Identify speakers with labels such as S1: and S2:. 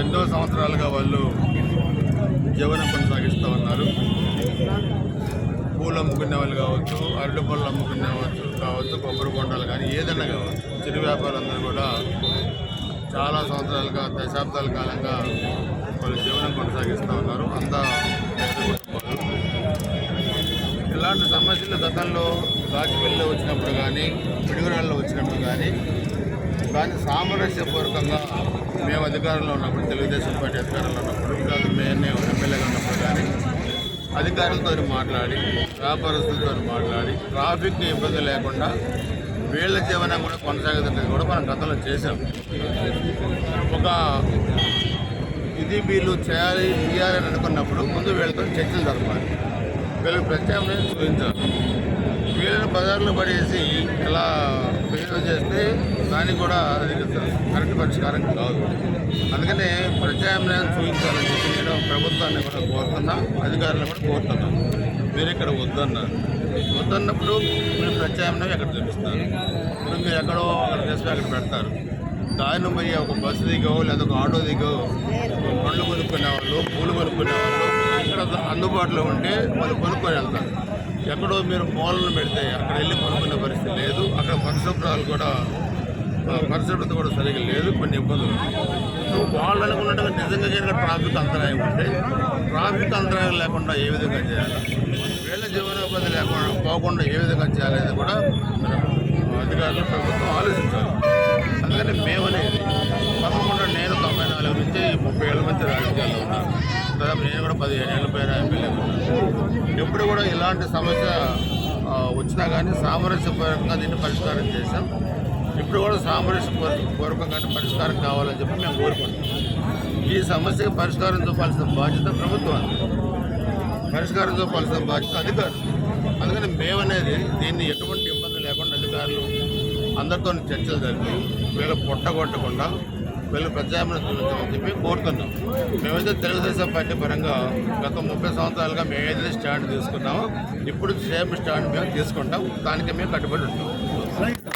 S1: ఎన్నో సంవత్సరాలుగా వాళ్ళు జీవనం కొనసాగిస్తూ ఉన్నారు పూలు అమ్ముకునే వాళ్ళు కావచ్చు అరటి పళ్ళు అమ్ముకునే వాళ్ళు కావచ్చు కొబ్బరి బొండాలు కానీ ఏదైనా కావచ్చు చిరు వ్యాపారులందరూ కూడా చాలా సంవత్సరాలుగా దశాబ్దాల కాలంగా వాళ్ళు జీవనం కొనసాగిస్తూ ఉన్నారు. అంత ఇలాంటి సమస్యలు గతంలో రాజపల్లిలో వచ్చినప్పుడు కానీ పిడుగురాల్లో వచ్చినప్పుడు కానీ కానీ సామరస్యపూర్వకంగా మేము అధికారంలో ఉన్నప్పుడు తెలుగుదేశం పార్టీ అధికారంలో ఉన్నప్పుడు కాదు మేము ఎమ్మెల్యేగా ఉన్నప్పుడు కానీ అధికారులతో మాట్లాడి వ్యాపారస్తులతో మాట్లాడి ట్రాఫిక్ ఇబ్బంది లేకుండా వీళ్ళ జీవనం కూడా కొనసాగుతున్నది కూడా మనం గతంలో చేశాం. ఒక ఇది వీళ్ళు చేయాలి చేయాలని అనుకున్నప్పుడు ముందు వీళ్ళతో చర్చలు జరపాలి. వీళ్ళకి ప్రత్యామ్నాయం చూపించాలి. వీళ్ళని బజార్లో పడేసి ఇలా బిహేవ్ చేస్తే దానికి కూడా అది కరెక్ట్ పరిష్కారం కాదు. అందుకనే ప్రత్యామ్నాయం చూపించాలని చెప్పి నేను ప్రభుత్వాన్ని కూడా కోరుతున్నా అధికారులను కూడా కోరుతున్నా. మీరు ఇక్కడ వద్దన్నారు. వద్దన్నప్పుడు మీరు ప్రత్యామ్నాయం ఎక్కడ చూపిస్తారు? ఇప్పుడు మీరు ఎక్కడో అక్కడ చేస్తే అక్కడ పెడతారు. దారిని పోయి ఒక బస్సు దిగో లేదా ఒక ఆటో దిగో పండ్లు కొనుక్కునే వాళ్ళు పూలు కొనుక్కునే వాళ్ళు ఇక్కడ అందుబాటులో ఉంటే వాళ్ళు కొనుక్కొని వెళ్తారు. ఎక్కడో మీరు మూలను పెడితే అక్కడ వెళ్ళి కొనుక్కునే పరిస్థితి లేదు. అక్కడ పరిశుభ్రాలు కూడా పరిశుభ్రత కూడా సరిగ్గా లేదు కొన్ని ఇబ్బందులు సో వాళ్ళు అనుకున్నట్టుగా నిజంగా కనుక ట్రాఫిక్ అంతరాయం ఉంటే ట్రాఫిక్ అంతరాయం లేకుండా ఏ విధంగా చేయాలి? వీళ్ళ జీవనోపాధి లేకుండా పోకుండా ఏ విధంగా చేయాలనేది కూడా అధికారులు ప్రభుత్వం ఆలోచించాలి. అందుకని మేమనేది తప్పకుండా నేను తొంభై నాలుగు నుంచి ముప్పై ఏళ్ళ మంది రాజకీయాల్లో ఉన్నాను. దాదాపు నేను కూడా పదిహేను ఏళ్ళ పైన ఎమ్మెల్యే ఉన్నాను. ఎప్పుడు కూడా ఇలాంటి సమస్య వచ్చినా కానీ సామరస్యపూర్వకంగా దీన్ని పరిష్కారం చేశాం. ఇప్పుడు కూడా సామరస్య పూర్వకంగానే పరిష్కారం కావాలని చెప్పి మేము కోరుకుంటున్నాం. ఈ సమస్యకు పరిష్కారం చూపాల్సిన బాధ్యత ప్రభుత్వానికి పరిష్కారం చూపాల్సిన బాధ్యత అధికారులు. అందుకని మేమనేది దీన్ని ఎటువంటి ఇబ్బంది లేకుండా అధికారులు అందరితో చర్చలు జరిపి వీళ్ళ పొట్టగొట్టకుండా కొట్టకుండా వీళ్ళు ప్రత్యామ్నాయం చూపించమని చెప్పి కోరుతున్నాం. మేమైతే తెలుగుదేశం పార్టీ పరంగా గత ముప్పై సంవత్సరాలుగా మేము స్టాండ్ తీసుకున్నామో. ఇప్పుడు సేమ్ స్టాండ్ మేము తీసుకుంటాం. దానికి మేము కట్టుబడి ఉంటాం.